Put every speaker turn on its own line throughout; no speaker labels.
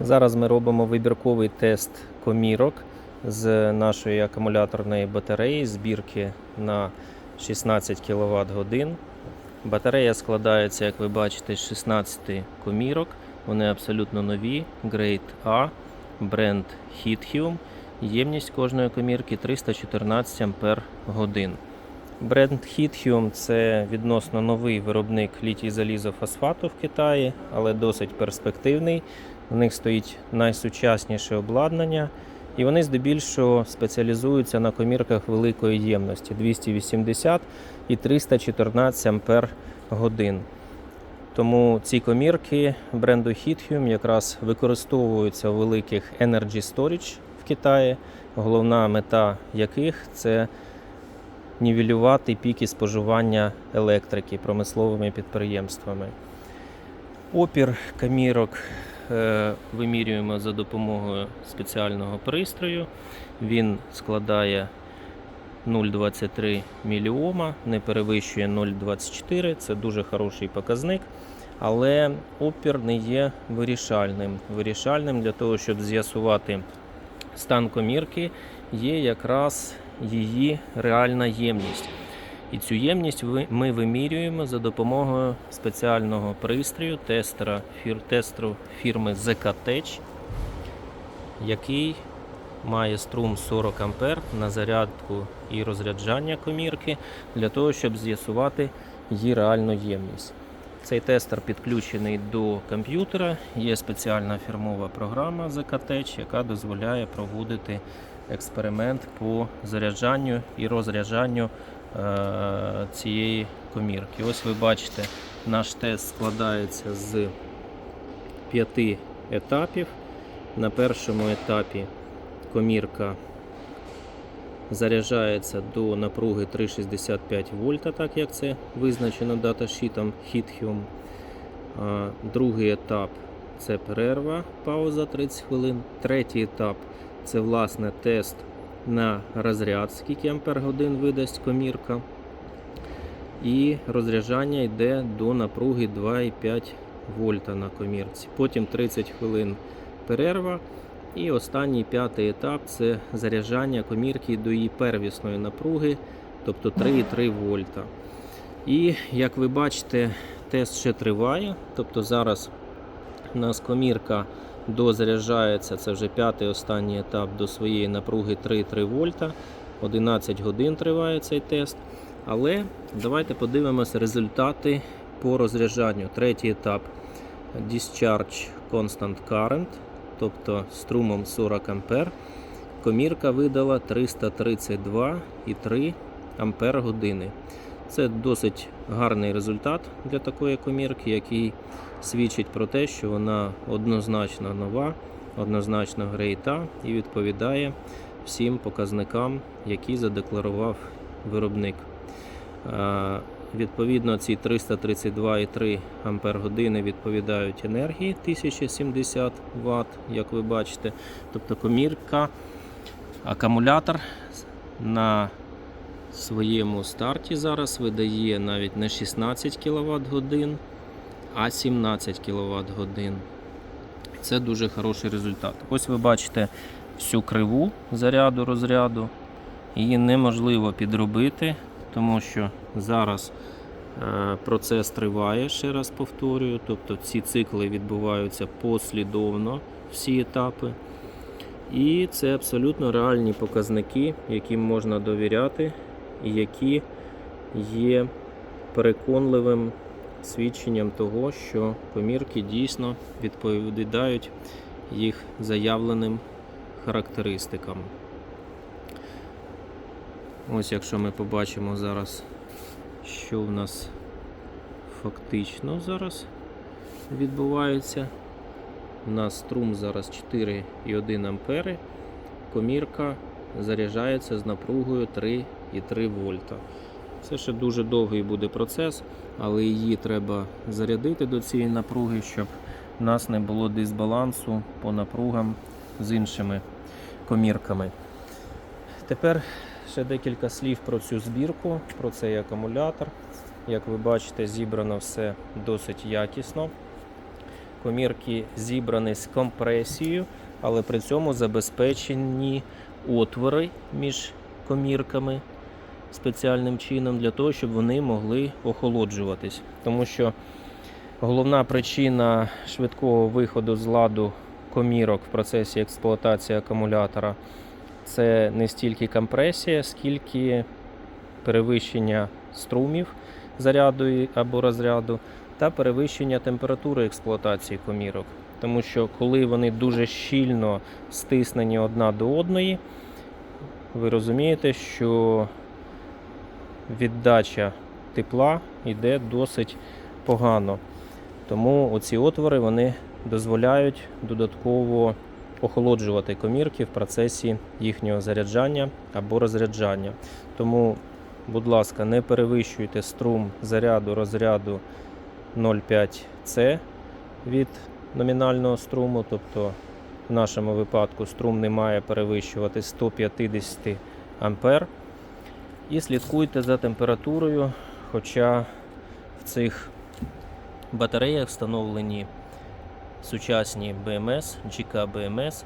Зараз ми робимо вибірковий тест комірок з нашої акумуляторної батареї збірки на 16 кВт годин. Батарея складається, як ви бачите, з 16 комірок. Вони абсолютно нові, Grade A, бренд Hithium. Ємність кожної комірки 314 Ампер годин. Бренд Hithium це відносно новий виробник літій залізофосфату в Китаї, але досить перспективний. В них стоїть найсучасніше обладнання, і вони здебільшого спеціалізуються на комірках великої ємності 280 і 314 ампер годин. Тому ці комірки бренду Hithium якраз використовуються у великих Energy Storage в Китаї, головна мета яких це нівелювати піки споживання електрики промисловими підприємствами. Опір камірок вимірюємо за допомогою спеціального пристрою. Він складає 0,23 міліома, не перевищує 0,24. Це дуже хороший показник. Але опір не є вирішальним. Вирішальним для того, щоб з'ясувати стан комірки, є якраз її реальна ємність. І цю ємність ми вимірюємо за допомогою спеціального пристрою тестера фір, тестеру фірми ZK-Tech, який має струм 40 А на зарядку і розряджання комірки для того, щоб з'ясувати її реальну ємність. Цей тестер підключений до комп'ютера. Є спеціальна фірмова програма ZK-Tech, яка дозволяє проводити експеримент по заряджанню і розряджанню цієї комірки. Ось ви бачите, наш тест складається з п'яти етапів. На першому етапі комірка заряджається до напруги 3,65 вольта, так як це визначено даташітом Hithium. Другий етап це перерва, пауза 30 хвилин. Третій етап це власне тест на розряд, скільки ампер видасть комірка. І розряджання йде до напруги 2,5 вольта на комірці. Потім 30 хвилин перерва. І останній п'ятий етап це заряджання комірки до її первісної напруги, тобто 3,3 вольта. І як ви бачите, тест ще триває. Тобто зараз у нас комірка дозаряджається, це вже п'ятий останній етап до своєї напруги 3,3 вольта. 11 годин триває цей тест. Але давайте подивимося результати по розряджанню. Третій етап Discharge Constant Current, тобто струмом 40 А. Комірка видала 332,3 ампер години. Це досить гарний результат для такої комірки, який свідчить про те, що вона однозначно нова, однозначно грейта і відповідає всім показникам, які задекларував виробник. Відповідно, ці 332,3 Ампер години відповідають енергії 1070 Вт, як ви бачите. Тобто комірка, акумулятор на своєму старті зараз видає навіть не 16 кВт годин, а 17 кВт годин. Це дуже хороший результат. Ось ви бачите всю криву заряду розряду. Її неможливо підробити, тому що зараз е, процес триває, ще раз повторюю. Тобто ці цикли відбуваються послідовно, всі етапи. І це абсолютно реальні показники, яким можна довіряти, які є переконливим свідченням того, що комірки дійсно відповідають їх заявленим характеристикам. Ось якщо ми побачимо зараз, що в нас фактично зараз відбувається. У нас струм зараз 4,1 ампери. Комірка заряджається з напругою 3,3 вольта. Це ще дуже довгий буде процес, але її треба зарядити до цієї напруги, щоб в нас не було дисбалансу по напругам з іншими комірками. Тепер ще декілька слів про цю збірку, про цей акумулятор. Як ви бачите, зібрано все досить якісно. Комірки зібрані з компресією, але при цьому забезпечені отвори між комірками спеціальним чином для того, щоб вони могли охолоджуватись. Тому що головна причина швидкого виходу з ладу комірок в процесі експлуатації акумулятора це не стільки компресія, скільки перевищення струмів заряду або розряду та перевищення температури експлуатації комірок. Тому що коли вони дуже щільно стиснені одна до одної, ви розумієте, що віддача тепла йде досить погано. Тому оці отвори вони дозволяють додатково охолоджувати комірки в процесі їхнього заряджання або розряджання. Тому, будь ласка, не перевищуйте струм заряду розряду 0,5С від номінального струму, тобто в нашому випадку струм не має перевищувати 150 ампер. І слідкуйте за температурою, хоча в цих батареях встановлені сучасні BMS, GK BMS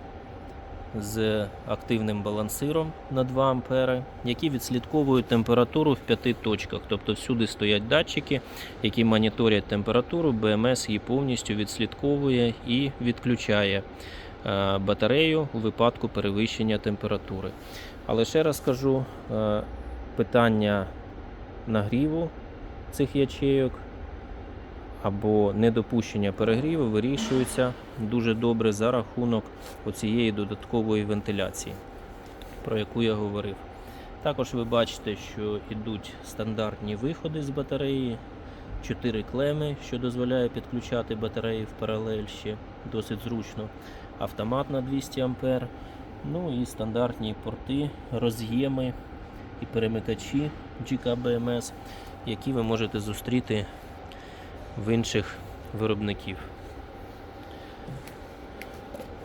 з активним балансиром на 2 ампери, які відслідковують температуру в п'яти точках. Тобто всюди стоять датчики, які моніторять температуру. BMS її повністю відслідковує і відключає е, батарею у випадку перевищення температури. Але ще раз кажу, е, питання нагріву цих ячейок або недопущення перегріву вирішується дуже добре за рахунок оцієї додаткової вентиляції, про яку я говорив. Також ви бачите, що йдуть стандартні виходи з батареї, 4 клеми, що дозволяє підключати батареї в паралель ще досить зручно. Автомат на 200 А, ну і стандартні порти, роз'єми і перемикачі GKBMS, які ви можете зустріти в інших виробників.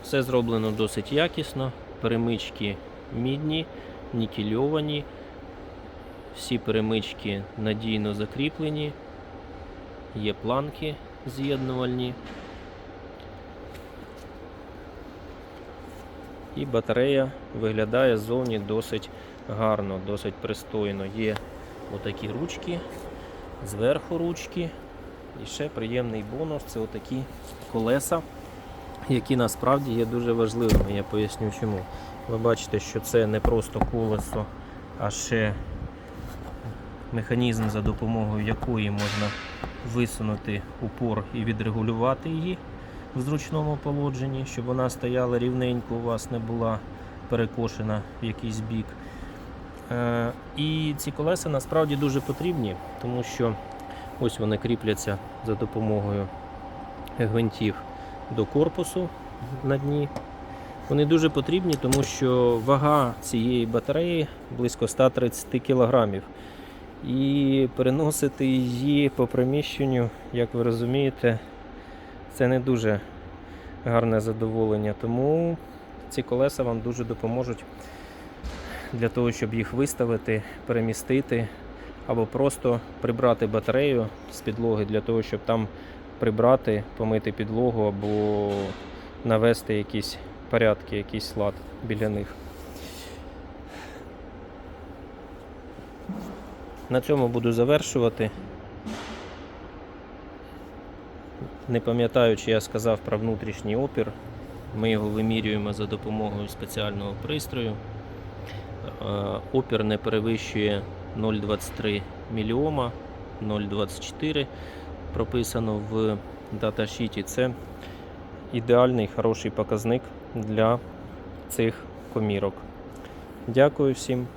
Все зроблено досить якісно. Перемички мідні, нікельовані. Всі перемички надійно закріплені. Є планки з'єднувальні. І батарея виглядає ззовні досить гарно, досить пристойно. Є отакі ручки, зверху ручки. І ще приємний бонус це отакі колеса, які насправді є дуже важливими. Я поясню чому. Ви бачите, що це не просто колесо, а ще механізм, за допомогою якої можна висунути упор і відрегулювати її в зручному положенні, щоб вона стояла рівненько, у вас не була перекошена в якийсь бік. Е, І ці колеса насправді дуже потрібні, тому що ось вони кріпляться за допомогою гвинтів до корпусу на дні. Вони дуже потрібні, тому що вага цієї батареї близько 130 кг. І переносити її по приміщенню, як ви розумієте, це не дуже гарне задоволення. Тому ці колеса вам дуже допоможуть для того, щоб їх виставити, перемістити або просто прибрати батарею з підлоги для того, щоб там прибрати, помити підлогу або навести якісь порядки, якийсь лад біля них. На цьому буду завершувати. Не пам'ятаю, чи я сказав про внутрішній опір. Ми його вимірюємо за допомогою спеціального пристрою. Е, Опір не перевищує 0,23 мільйома, 0,24 прописано в даташіті. Це ідеальний хороший показник для цих комірок. Дякую всім.